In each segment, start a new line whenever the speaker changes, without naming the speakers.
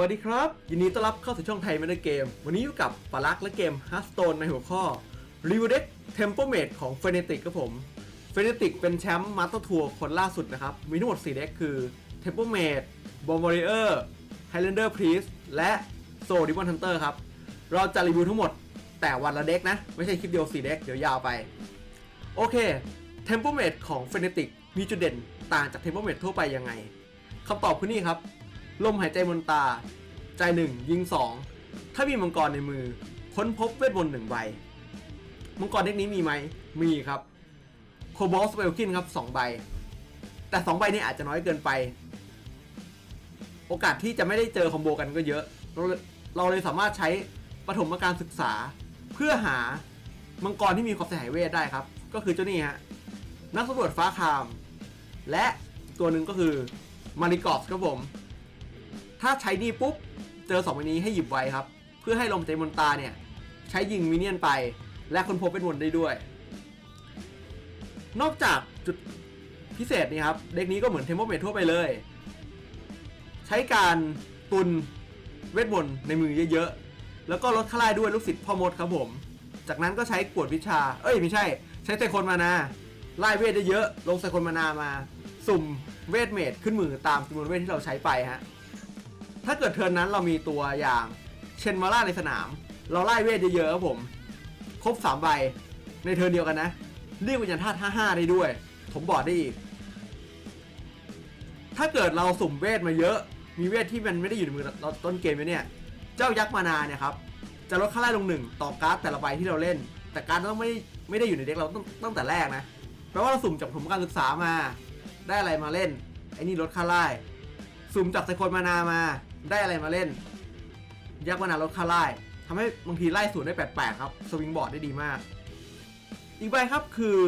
วัสดีครับ ยินดีต้อนรับเข้าสู่ช่องไทยแมนเกม วันนี้อยู่กับปารักและเกม Hearthstone ในหัวข้อ r e v i w Deck Temperate ของ Fnatic ครับผม Fnatic เป็นแชมป์มาสเตอร์ทัวร์คนล่าสุดนะครับ มีทั้งหมด 4 เด็กคือ Temperament Bomb Warrior Highlander Priest และ Soul Demon Hunter ครับ เราจะรีวิวทั้งหมดแต่วันละเด็กนะ ไม่ใช่คลิปเดียว 4 เด็กเดี๋ยวยาวไป โอเค Temperate ของ Fnatic มีจุดเด่นต่างจาก Temperate ทั่วไปยังไงคำตอบคือนี่ครับ ลมหายใจบนตา ใจหนึ่งยิงสองถ้ามีมังกรในมือ ค้นพบเวทมนต์หนึ่งใบ มังกรเด็กนี้มีไหม มีครับ โคบอลสเปลคินครับสองใบ แต่สองใบนี้อาจจะน้อยเกินไป โอกาสที่จะไม่ได้เจอคอมโบกันก็เยอะ เราเราเลยสามารถใช้ปฐมการศึกษา เพื่อหามังกรที่มีความเสียหายเวทได้ครับ ก็คือเจ้านี่ฮะ นักสำรวจฟ้าคาม และตัวหนึ่งก็คือมาริกอสครับผม ถ้าใช้นี่ปุ๊บ เจอสองใบนี้ให้หยิบไว้ครับ เพื่อให้ลมใจมนตาเนี่ย ใช้ยิงมินเนี่ยนไป และคนพบเป็นวนได้ด้วย นอกจากจุดพิเศษนี่ครับ เด็กนี้ก็เหมือนเทมโ m เมททั่วไปเลย ใช้การตุนเวทมนต์ในมือเยอะๆ แล้วก็ลดค่าไล่ด้วยลูกศิษย์พ่อมดครับผม จากนั้นก็ใช้กวดวิชา เอ้ยไม่ใช่ ใช้ไซโคนมานาไล่เวทได้เยอะลงไซโคนมานามา สุ่มเวทเมดขึ้นมือตามจำนวนเวทที่เราใช้ไปฮะ ถ้าเกิดเทิร์นนั้นเรามีตัวอย่างเชนมาร่าในสนาม เราไล่เวทเยอะๆครับผม ครบ3ใบในเทิร์นเดียวกันนะเรียกวิญญาณธาตุ55 ได้ด้วย ผมบอร์ดได้อีก ถ้าเกิดเราสุ่มเวทมาเยอะ มีเวทที่มันไม่ได้อยู่ในมือเราต้นเกมไว้เนี่ย เจ้ายักษ์มานาเนี่ยครับ จะลดค่าไล่ลงหนึ่งต่อการ์ดแต่ละใบที่เราเล่น แต่การ์ดต้องไม่ไม่ได้อยู่ในเด็กเราตั้งตั้งแต่แรกนะแปลว่าเราสุ่มจากผมการศึกษามา ได้อะไรมาเล่นไอ้นี่ลดค่าไล่ สุ่มจากไซโคนมานามา ได้อะไรมาเล่น ยักษ์มานาลดค่าไล่ทำให้บางทีไล่ศูนย์ได้แปลกๆครับ สวิงบอร์ดได้ดีมาก อีกใบครับคือ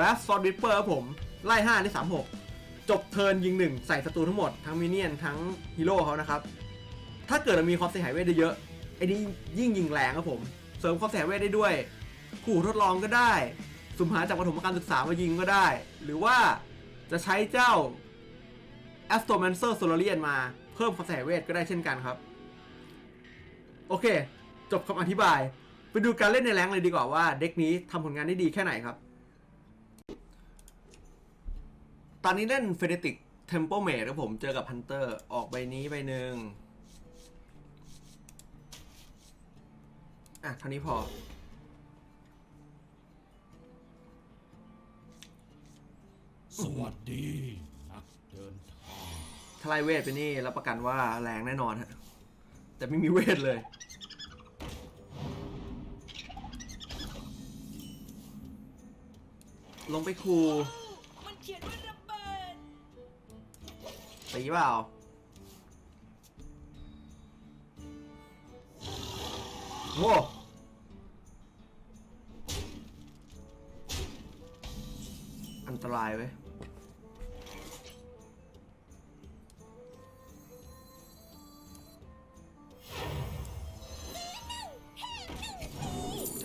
r a s s o r d i p p e r ครับผม ไล่ 5 ได้ 36 จบเทิร์นยิง 1 ใส่ศัตรูทั้งหมด ทั้งมินเนี่ยน ทั้งฮีโร่เขานะครับ ถ้าเกิดมีความเสียหายเวทเยอะไอ้นี่ยิ่งยิงแรงครับผม เสริมความเสียหายเวทได้ด้วย ขู่ทดลองก็ได้ สุ่มหาจากปฐมการศึกษามายิงก็ได้ หรือว่าจะใช้เจ้า a s t r o m a n c e r Solarian มา เพิ่มความเสียหายเวทก็ได้เช่นกันครับ โอเค จบคำอธิบาย ไปดูการเล่นในแรงเลยดีกว่าว่าเด็กนี้ทำผลงานได้ดีแค่ไหนครับ ตอนนี้เล่น f e n e t i c Temple Mate ครับผมเจอกับ Hunter ออกใบนี้ใบหนึ่งอะเท่านี้พอ
สวัสดีนักเดินทาง
ทลายเวทไปนี่รับประกันว่าแรงแน่นอนฮะ แต่ไม่มีเวทเลยลงไปคู
มันเขียนว่าระเบิด
ตีเปล่า โว้อันตรายเว้ย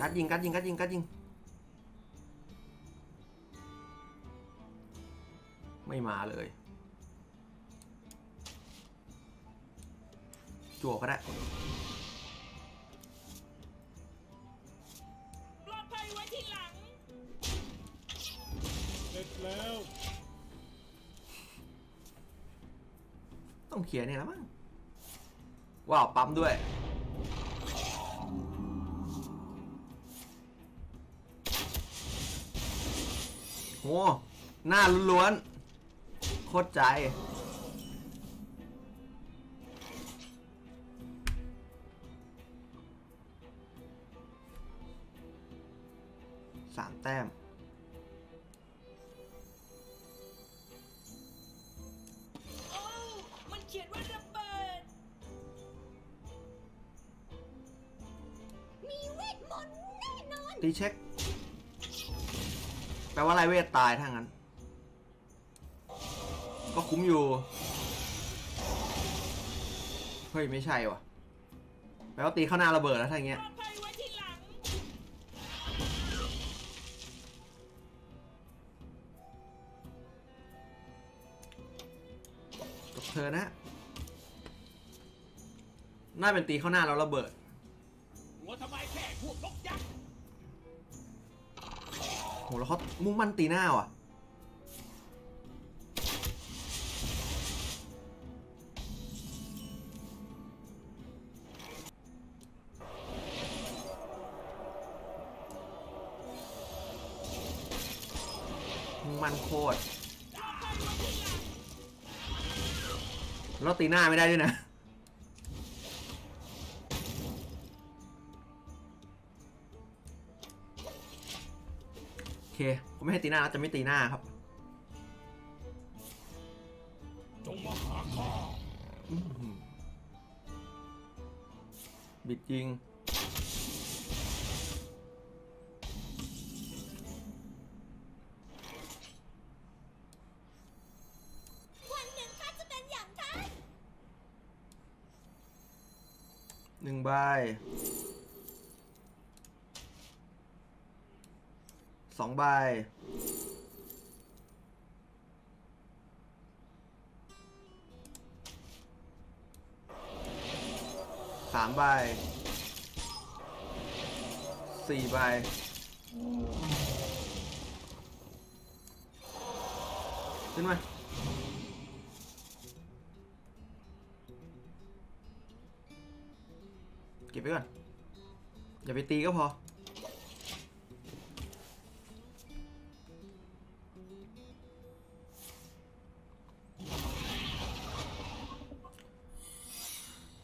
กัดยิงกัดยิงกัดยิงกัดยิง ไม่มาเลย จั่วก็ได้
ปลอดภัยไว้ที่หลัง
เสร็จแล้ว
ต้องเขียนเนี่ยแล้วมั้งว้าวปั๊มด้วย หหน้าล้วนๆโคตรใจ สามแต้ม
โอ้วมันเขียนว่าระเบิด
มีเวทมนต์แน่นอน
ตีเช็คแปลว่าไรเวทตายถ้างั้น ก็คุ้มอยู่ เฮ้ย ไม่ใช่ว่ะ แปลว่าตีเข้าหน้าระเบิดแล้วถ้าอย่างเงี้ย
ลอดภัยไว้ที่หลัง
จบเธอนะ น่าเป็นตีเข้าหน้าแล้วระเบิด
แล้
วเขามุ่งมั่นตีหน้าว่ะมันโคตรแล้วตีหน้าไม่ได้ด้วยนะ ผมไม่ให้ตีหน้าแล้วจะไม่ตีหน้าครับามใบสี่ใบขึ้นมาเก็บไว้ก่อน อย่าไปตีก็พอ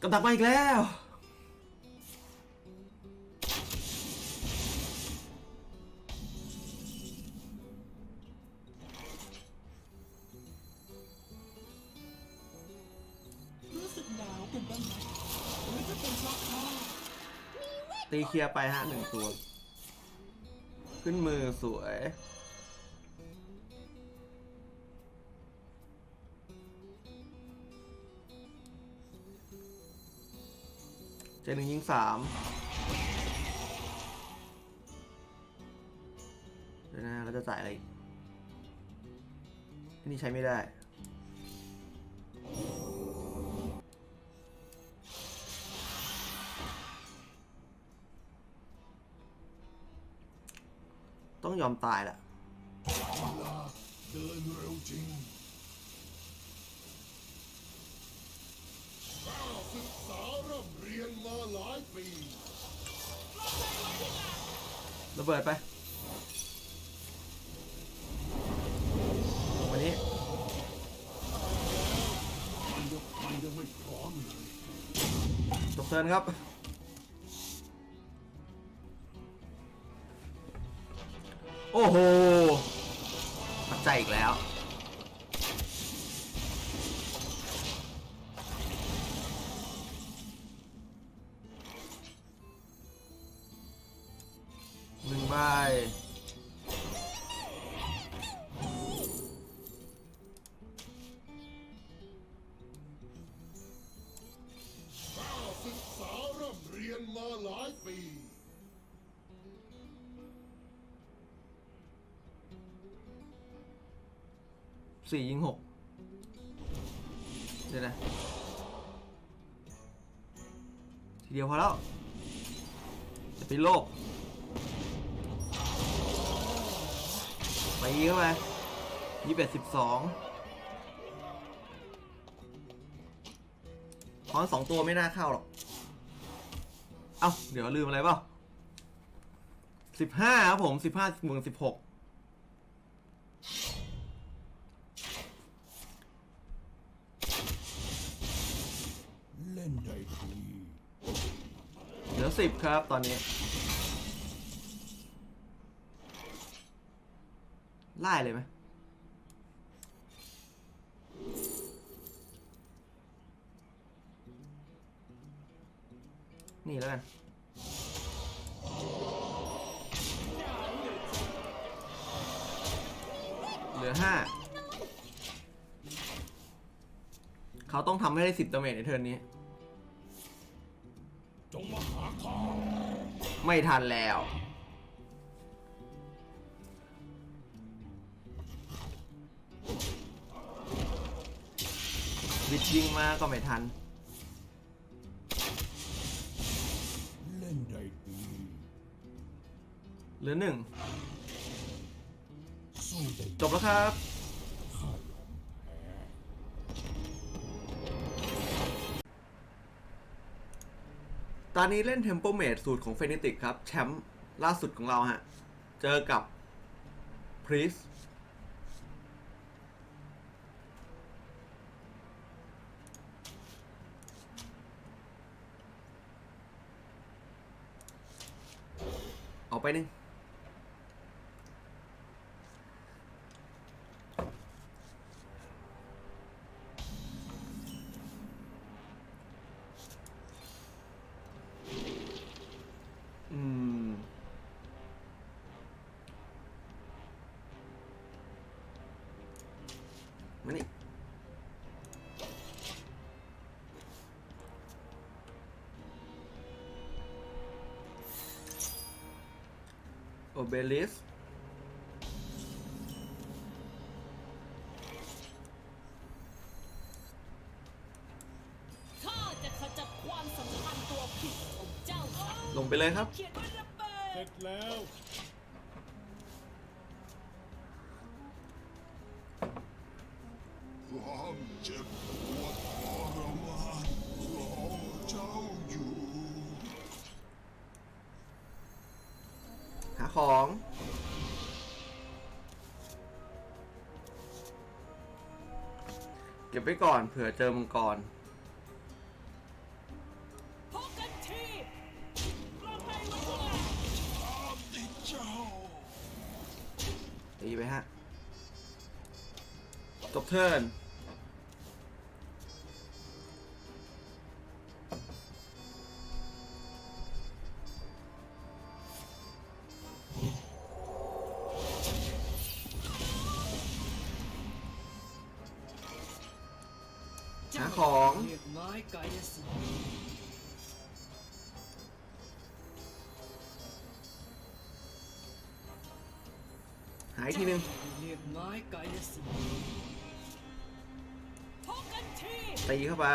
กำดักมาอีกแล้ว ตีเคลียร์ไปฮะหนึ่งตัว ขึ้นมือสวย เจหนึ่งยิงสามเดี๋ยวนะเราจะจ่ายอะไรอีกอันนี้ใช้ไม่ได้ ต้องยอมตายแหละ
เดินเร็วจริงข้าศึกษาเริ่มเรียนมาหลายปี
ระเบิดไป วันนี้
มันยังเลย
จบเทิร์นครับ โอ้โหปัจจัยอีกแล้ว สี่ยิงหกเดี๋ยวนะ ทีเดียวพอแล้ว จะไปโลกไปเข้าไปยี่สิบเอ็ดสิบสองคอนสองตัวไม่น่าเข้าหรอก เอ้า เดี๋ยวลืมอะไรเปล่าสิบห้าครับผมสิบห้าบวกสิบหก
เล่นได้ดี
เหลือ สิบครับตอนนี้ ไล่เลยไหมนี่แล้วกันเหลือห้าเขาต้องทำให้ได้สิบดาเมจในเทิร์นนี้ ไม่ทันแล้ว วิ่ยิงมาก็ไม่ทัน เล่นได้ดีหลือหนึ่งจบแล้วครับ ตอนนี้เล่น Tempo Mate สูตรของเฟนิติกครับ แชมป์ล่าสุดของเราฮะ เจอกับพรีสออกไปหนึ่ง เบลิส
ข้าจะขจัดความสำคัญตัวผิดของเจ้าซะ
ลงไปเลยครับ
เขียนว่าระเบิ
เสร็
ด
จแล้วความเจ็บปวดทรมานรอเจ้าอยู่
หา ของ เก็บไว้ก่อนเผื่อเจอมังกร
ดี
ไปฮะจบเทิร์น หาของหายทีนึงตีเข้าไป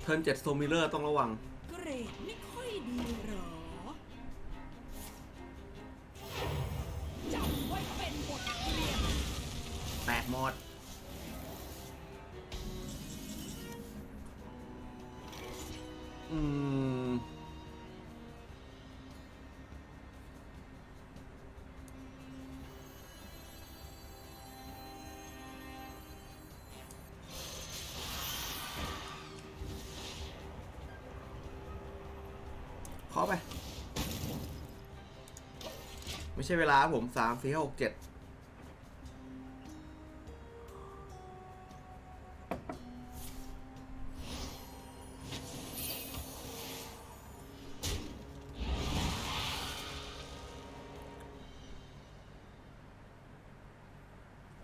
เทิร์นเจ็ดโซมิเลอร์ต้องระวัง
ไป
ไม่ใช่เวลาผมสามสี่ห้าหกเจ็ด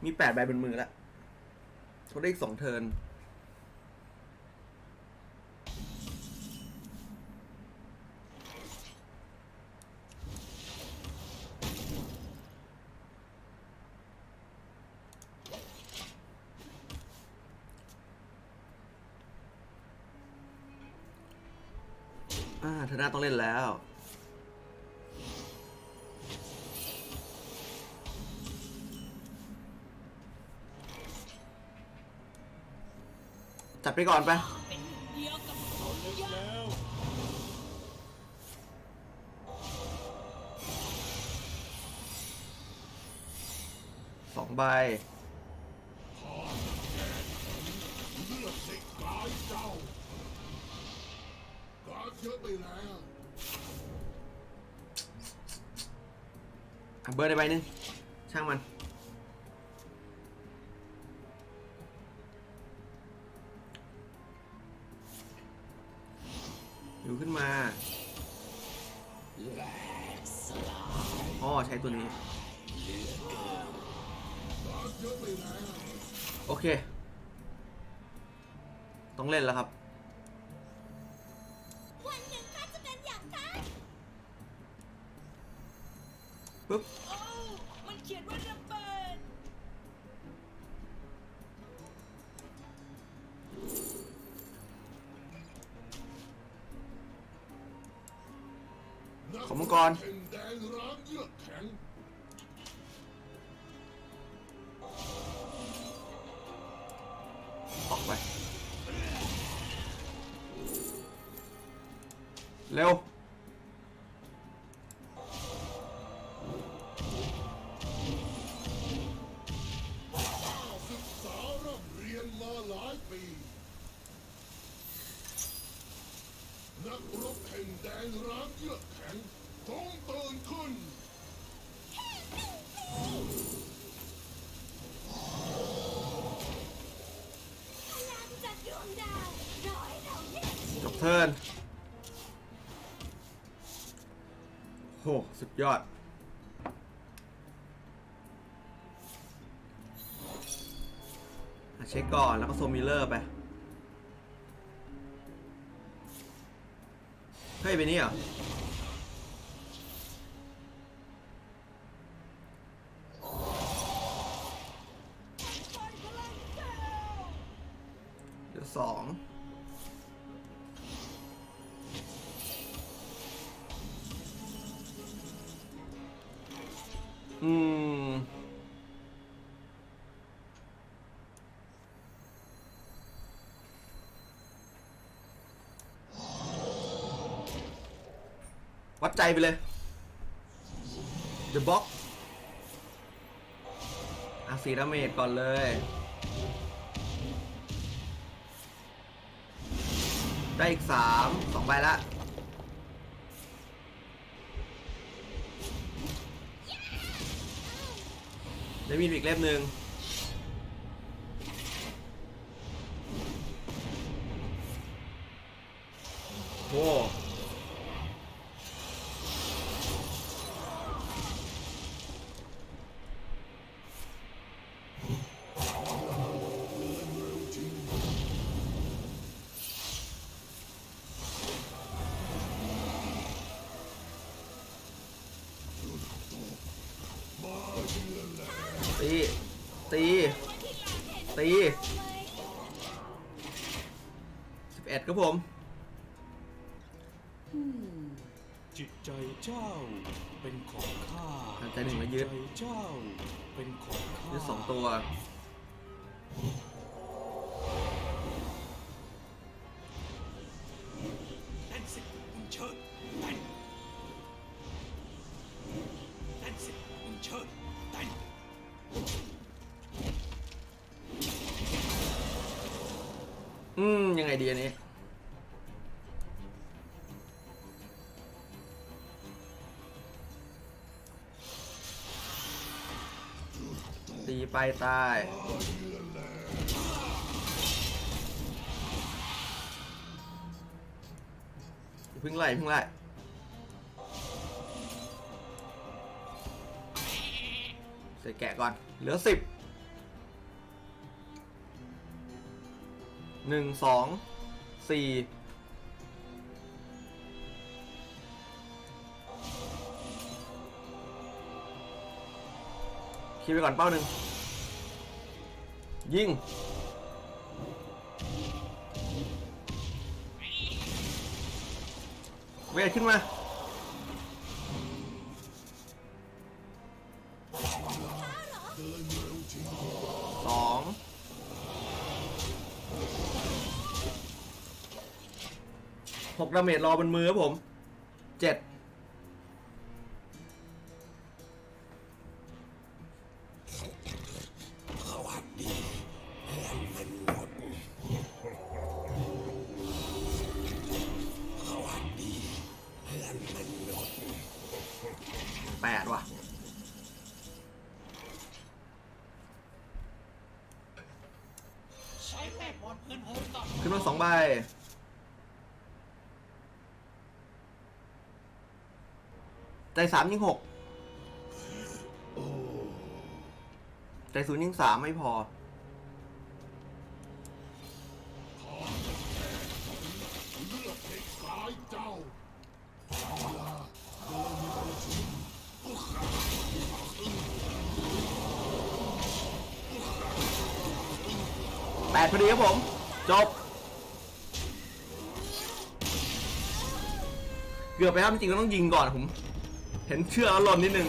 มีแปดใบบนมือแล้วเขาได้อีกสองเทิร์นอ่าต้องเล่นแล้ว จัดไปก่อนไป
ส
องใบ
เลือดในกายเจ้าการเยอะไปแล้ว
เบอร์ในใบหนึ่งช่างมัน อยู่ขึ้นมาอ๋อใช้ตัวนี้ โอเค ต้องเล่นแล้วครับ
ปึ๊
บ
โอ้มันเขียนว่าระเบิด
ขอมังกร
อ
อกไป เร็ว
ดยอ
ดอะ
เช็คก่อนแล้วก็โซมิเลอร์ไป เฮ้ยไปนี่เหรอ ใจไปเลย The Box อะสีดาเมจก่อนเลย ได้อีกสามสองใบละได้มีอีกเล่มหนึ่งโอ้ ผม
จิตใจเจ้าเป็นของข้า
หันใจหนึ่งมายึด
จิตใจเจ้าเป็นของข้า
ยึดสองตัว
เต้นสิมึงเชิดเต้นเต้นสิมึงเชิดเต้น
อืม ยังไงดีอันนี้ ตีไปตาย พึ่งไล่พึ่งไล่ใส่แกะก่อน เหลือสิบหนึ่งสองสี่คิดไปก่อนเป้าหนึ่ง ยิง เวทขึ้นมา สองหกดาเมจรอบนมือครับผมเจ็ด
ใบ
ใจสามยิงหกใจศูนย์ยิงสามไม่พอ
เลือดเด็กกายเจ้า
แปดพอดีครับผม จบ เกือบไปครับจริงๆก็ต้องยิงก่อนผม เห็นเชือกแล้วหล่นนิดนึง